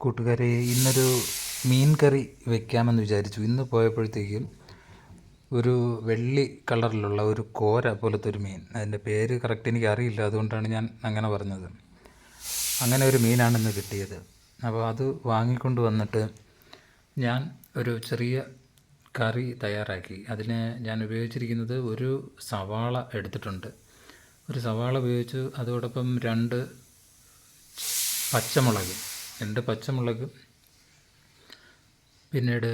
കൂട്ടുകാരെ ഇന്നൊരു മീൻ കറി വെക്കാമെന്ന് വിചാരിച്ചു. ഇന്ന് പോയപ്പോഴത്തേക്കും ഒരു വെള്ളി കളറിലുള്ള ഒരു കോര പോലത്തെ ഒരു മീൻ. അതിന്റെ പേര് കറക്റ്റ് എനിക്ക് അറിയില്ല. അതുകൊണ്ടാണ് ഞാൻ അങ്ങനെ പറഞ്ഞത്. അങ്ങനെ ഒരു മീനാണ് ഇന്ന് കിട്ടിയത്. അപ്പോൾ അത് വാങ്ങിക്കൊണ്ട് വന്നിട്ട് ഞാൻ ഒരു ചെറിയ കറി തയ്യാറാക്കി. അതിന് ഞാൻ ഉപയോഗിച്ചിരിക്കുന്നത് ഒരു സവാള എടുത്തിട്ടുണ്ട്. ഒരു സവാള ഉപയോഗിച്ച് അതോടൊപ്പം രണ്ട് പച്ചമുളക് രണ്ട് പച്ചമുളക് പിന്നീട്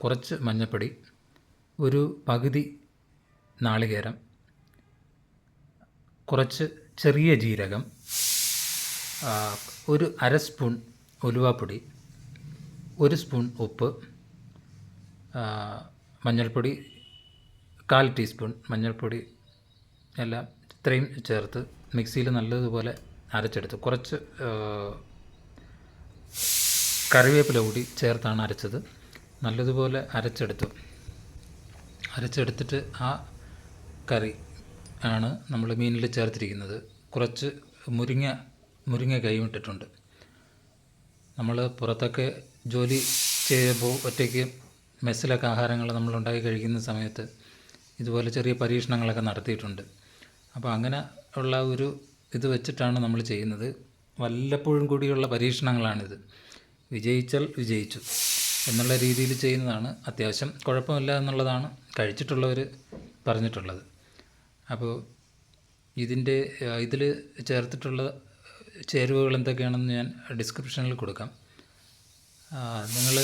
കുറച്ച് മഞ്ഞൾപ്പൊടി ഒരു പകുതി നാളികേരം കുറച്ച് ചെറിയ ജീരകം ഒരു അര സ്പൂൺ ഉലുവാപ്പൊടി ഒരു സ്പൂൺ ഉപ്പ് മഞ്ഞൾപ്പൊടി കാൽ ടീസ്പൂൺ മഞ്ഞൾപ്പൊടി എല്ലാം ഇത്രയും ചേർത്ത് മിക്സിയിൽ നല്ലതുപോലെ അരച്ചെടുത്ത് കുറച്ച് കറിവേപ്പില കൂടി ചേർത്താണ് അരച്ചത്. നല്ലതുപോലെ അരച്ചെടുത്തു. അരച്ചെടുത്തിട്ട് ആ കറി ആണ് നമ്മൾ മീനിൽ ചേർത്തിരിക്കുന്നത്. കുറച്ച് മുരിങ്ങ മുരിങ്ങ കൈവിട്ടിട്ടുണ്ട് നമ്മൾ പുറത്തൊക്കെ ജോലി ചെയ്യുമ്പോൾ ഒറ്റയ്ക്ക് മെസ്സിലൊക്കെ ആഹാരങ്ങൾ നമ്മൾ ഉണ്ടാക്കി കഴിക്കുന്ന സമയത്ത് ഇതുപോലെ ചെറിയ പരീക്ഷണങ്ങളൊക്കെ നടത്തിയിട്ടുണ്ട്. അപ്പോൾ അങ്ങനെ ഉള്ള ഒരു ഇത് വെച്ചിട്ടാണ് നമ്മൾ ചെയ്യുന്നത്. വല്ലപ്പോഴും കൂടിയുള്ള പരീക്ഷണങ്ങളാണിത്. വിജയിച്ചാൽ വിജയിച്ചു എന്നുള്ള രീതിയിൽ ചെയ്യുന്നതാണ് അത്യാവശ്യം കുഴപ്പമില്ല എന്നുള്ളതാണ് കഴിച്ചിട്ടുള്ളവർ പറഞ്ഞിട്ടുള്ളത്. അപ്പോൾ ഇതിന്റെ ഇതിൽ ചേർത്തിട്ടുള്ള ചേരുവകൾ എന്തൊക്കെയാണെന്ന് ഞാൻ ഡിസ്ക്രിപ്ഷനിൽ കൊടുക്കാം. നിങ്ങൾ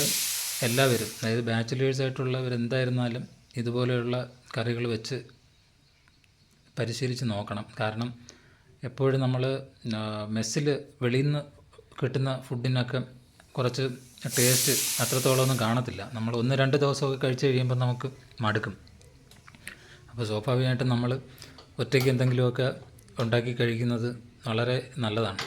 എല്ലാവരും അതായത് ബാച്ചിലേഴ്സ് ആയിട്ടുള്ളവർ എന്തായിരുന്നാലും ഇതുപോലെയുള്ള കറികൾ വെച്ച് പരിശീലിച്ച് നോക്കണം. കാരണം എപ്പോഴും നമ്മൾ മെസ്സിൽ വെളിയിൽ നിന്ന് കിട്ടുന്ന ഫുഡിനൊക്കെ കുറച്ച് ടേസ്റ്റ് അത്രത്തോളമൊന്നും കാണത്തില്ല. നമ്മൾ ഒന്ന് രണ്ട് ദിവസമൊക്കെ കഴിച്ച് കഴിയുമ്പോൾ നമുക്ക് മടുക്കും. അപ്പോൾ സ്വാഭാവികമായിട്ടും നമ്മൾ ഒറ്റയ്ക്ക് എന്തെങ്കിലുമൊക്കെ ഉണ്ടാക്കി കഴിക്കുന്നത് വളരെ നല്ലതാണ്.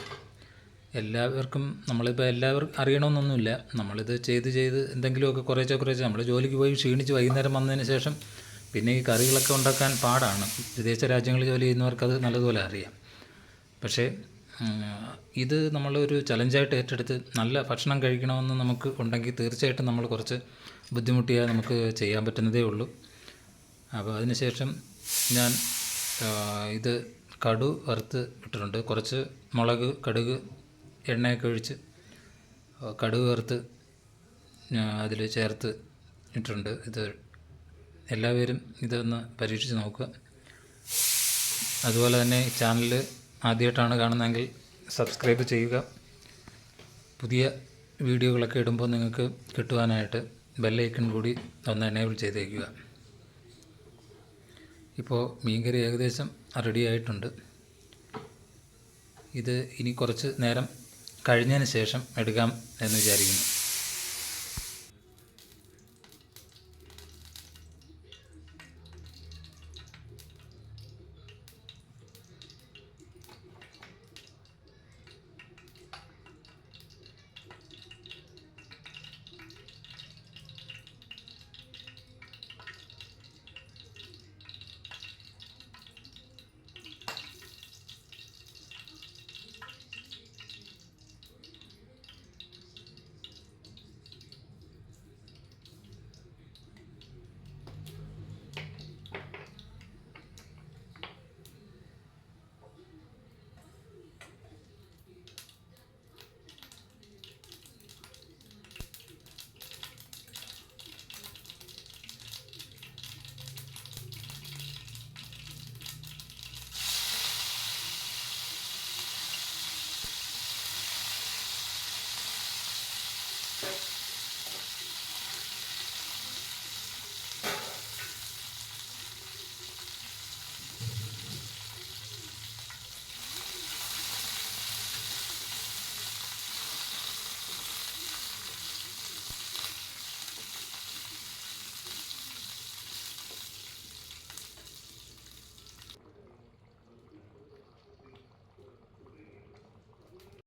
എല്ലാവർക്കും നമ്മളിപ്പോൾ എല്ലാവർക്കും അറിയണമെന്നൊന്നുമില്ല. നമ്മളിത് ചെയ്ത് ചെയ്ത് എന്തെങ്കിലുമൊക്കെ കുറേശ്ശെ കുറേശ്ശെ നമ്മൾ ജോലിക്ക് പോയി ക്ഷീണിച്ച് വൈകുന്നേരം വന്നതിന് ശേഷം പിന്നെ ഈ കറികളൊക്കെ ഉണ്ടാക്കാൻ പാടാണ്. വിദേശ രാജ്യങ്ങളിൽ ജോലി ചെയ്യുന്നവർക്ക് അത് നല്ലതുപോലെ അറിയാം. പക്ഷേ ഇത് നമ്മളൊരു ചലഞ്ചായിട്ട് ഏറ്റെടുത്ത് നല്ല ഭക്ഷണം കഴിക്കണമെന്ന് നമുക്ക് ഉണ്ടെങ്കിൽ തീർച്ചയായിട്ടും നമ്മൾ കുറച്ച് ബുദ്ധിമുട്ടിയാൽ നമുക്ക് ചെയ്യാൻ പറ്റുന്നതേ ഉള്ളൂ. അപ്പോൾ അതിനുശേഷം ഞാൻ ഇത് കടു വറുത്ത് ഇട്ടിട്ടുണ്ട്. കുറച്ച് മുളക് കടുക് എണ്ണയൊക്കെ ഒഴിച്ച് കടുക് വറുത്ത് അതിൽ ചേർത്ത് ഇട്ടിട്ടുണ്ട്. ഇത് എല്ലാവരും ഇതൊന്ന് പരീക്ഷിച്ച് നോക്കുക. അതുപോലെ തന്നെ ചാനൽ ആദ്യമായിട്ടാണ് കാണുന്നതെങ്കിൽ സബ്സ്ക്രൈബ് ചെയ്യുക. പുതിയ വീഡിയോകളൊക്കെ ഇടുമ്പോൾ നിങ്ങൾക്ക് കിട്ടുവാനായിട്ട് ബെല്ലൈക്കൺ കൂടി ഒന്ന് എനേബിൾ ചെയ്തേക്കുക. ഇപ്പോൾ മീൻകറി ഏകദേശം റെഡി ആയിട്ടുണ്ട്. ഇത് ഇനി കുറച്ച് നേരം കഴിഞ്ഞതിന് ശേഷം എടുക്കാം എന്ന് വിചാരിക്കുന്നു.